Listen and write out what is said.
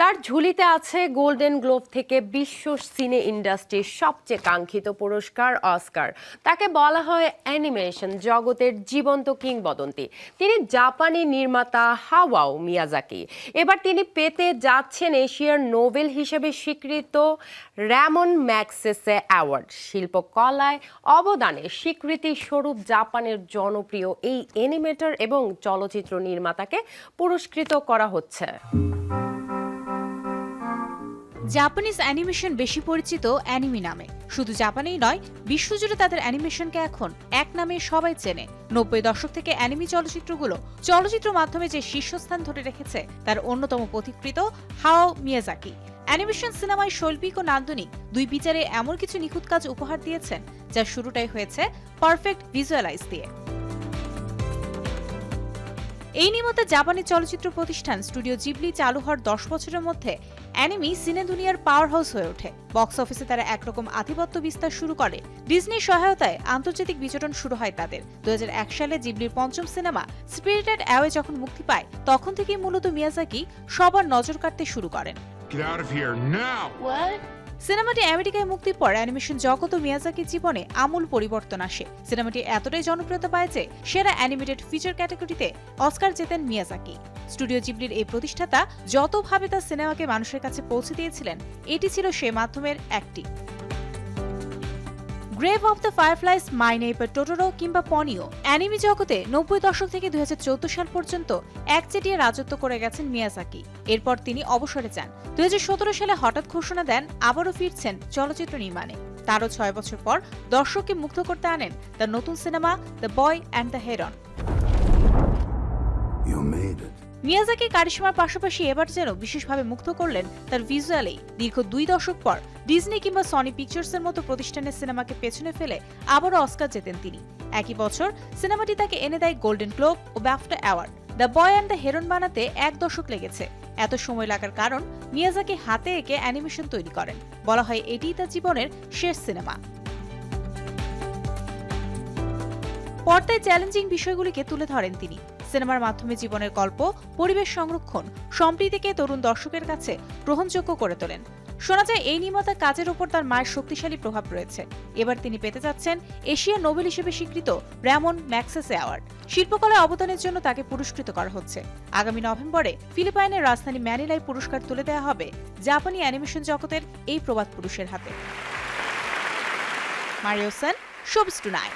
তার ঝুলিতে আছে গোল্ডেন গ্লোব থেকে বিশ্ব সিনে ইন্ডাস্ট্রির সবচেয়ে কাঙ্ক্ষিত পুরস্কার, অস্কার। তাকে বলা হয় অ্যানিমেশন, জগতের জীবন্ত কিংবদন্তি। তিনি জাপানি নির্মাতা হাওয়াও মিয়াজাকি। এবার তিনি পেতে যাচ্ছেন এশিয়ার নোবেল হিসেবে স্বীকৃত র্যামন ম্যাক্সেসে অ্যাওয়ার্ড। শিল্পকলায় অবদানে স্বীকৃতি স্বরূপ জাপানের জনপ্রিয় এই অ্যানিমেটর এবং চলচ্চিত্র নির্মাতাকে পুরস্কৃত করা হচ্ছে। জাপানিজ অ্যানিমেশন বেশি পরিচিত অ্যানিমি নামে। শুধু জাপানেই নয়, বিশ্বজুড়ে তাদের অ্যানিমেশনকে এখন এক নামে সবাই চেনে। নব্বই দশক থেকে অ্যানিমি চলচ্চিত্রগুলো চলচ্চিত্র মাধ্যমে যে শীর্ষস্থান ধরে রেখেছে, তার অন্যতম পথিকৃত হাও মিয়াজাকি। অ্যানিমেশন সিনেমায় শৈল্পিক ও নান্দনিক দুই বিচারে এমন কিছু নিখুঁত কাজ উপহার দিয়েছেন যার শুরুটাই হয়েছে পারফেক্ট ভিজুয়ালাইজ দিয়ে। এই নিমিত্তে জাপানি চলচ্চিত্র প্রতিষ্ঠান স্টুডিও জিবলি চালু হওয়ার দশ বছরের মধ্যে অ্যানিমি সিনে দুনিয়ার পাওয়ার হাউস হয়ে ওঠে। বক্স অফিসে তারা একরকম আধিপত্য বিস্তার শুরু করে। ডিজনির সহায়তায় আন্তর্জাতিক বিচরণ শুরু হয় তাদের। দু হাজার এক সালে জিবলির পঞ্চম সিনেমা স্পিরিটেড অ্যাওয়ে যখন মুক্তি পায় তখন থেকেই মূলত মিয়াজাকি সবার নজর কাটতে শুরু করেন। Get out of here now! সিনেমাটি আমেরিকায় মুক্তির পর অ্যানিমেশন জগৎ ও মিয়াজাকির জীবনে আমূল পরিবর্তন আসে। সিনেমাটি এতটাই জনপ্রিয়তা পায় যে সেরা অ্যানিমেটেড ফিচার ক্যাটাগরিতে অস্কার জেতেন মিয়াজাকি। স্টুডিও জিবলির এই প্রতিষ্ঠাতা যতভাবে তার সিনেমাকে মানুষের কাছে পৌঁছে দিয়েছিলেন, এটি ছিল সে মাধ্যমের একটি। Grave of the Fireflies My Neighbour Totoro কিংবা পনিও অ্যানিমি জগতে নব্বই দশক থেকে দুই সাল পর্যন্ত একচেটিয়া রাজত্ব করে গেছেন মিয়াজাকি এরপর তিনি অবসরে যান। দুই হাজার সতেরো সালে হঠাৎ ঘোষণা দেন, আবারও ফিরছেন চলচ্চিত্র নির্মাণে। তারও ছয় বছর পর দর্শককে মুগ্ধ করতে আনেন তার নতুন cinema the boy and the heron. Miyazaki কারিশমার পাশাপাশি এবার যেন বিশেষভাবে মুগ্ধ করলেন তার ভিজুয়ালেই। দীর্ঘ দুই দশক পর ডিজনি কিংবা সনি পিকচার্সের মতো প্রতিষ্ঠানের সিনেমাকে পেছনে ফেলে আবারও অস্কার জেতেন তিনি। একই বছর সিনেমাটি তাকে এনে দেয় Golden Globe O BAFTA award. The boy and the heron বানাতে এক দশক লেগেছে। এত সময় লাগার কারণ মিয়াজাকি হাতে এঁকে অ্যানিমেশন তৈরি করেন। বলা হয় এটিই তার জীবনের শেষ সিনেমা। পর্দায় চ্যালেঞ্জিং বিষয়গুলিকে তুলে ধরেন তিনি। সিনেমার মাধ্যমে জীবনের গল্প, পরিবেশ সংরক্ষণ সম্প্রীতিকে তরুণ দর্শকের কাছে গ্রহণযোগ্য করে তোলেন। শোনা যায়, এই নির্মাতার কাজের ওপর তার মায়ের শক্তিশালী প্রভাব রয়েছে। এবার তিনি পেতে যাচ্ছেন এশিয়া নোবেল হিসেবে স্বীকৃত র্যামন ম্যাক্সেসে অ্যাওয়ার্ড। শিল্পকলায় অবদানের জন্য তাকে পুরস্কৃত করা হচ্ছে। আগামী নভেম্বরে ফিলিপাইনের রাজধানী ম্যানিলায় পুরস্কার তুলে দেওয়া হবে জাপানি অ্যানিমেশন জগতের এই প্রবাদ পুরুষের হাতে। Mario Sen showbiz tonight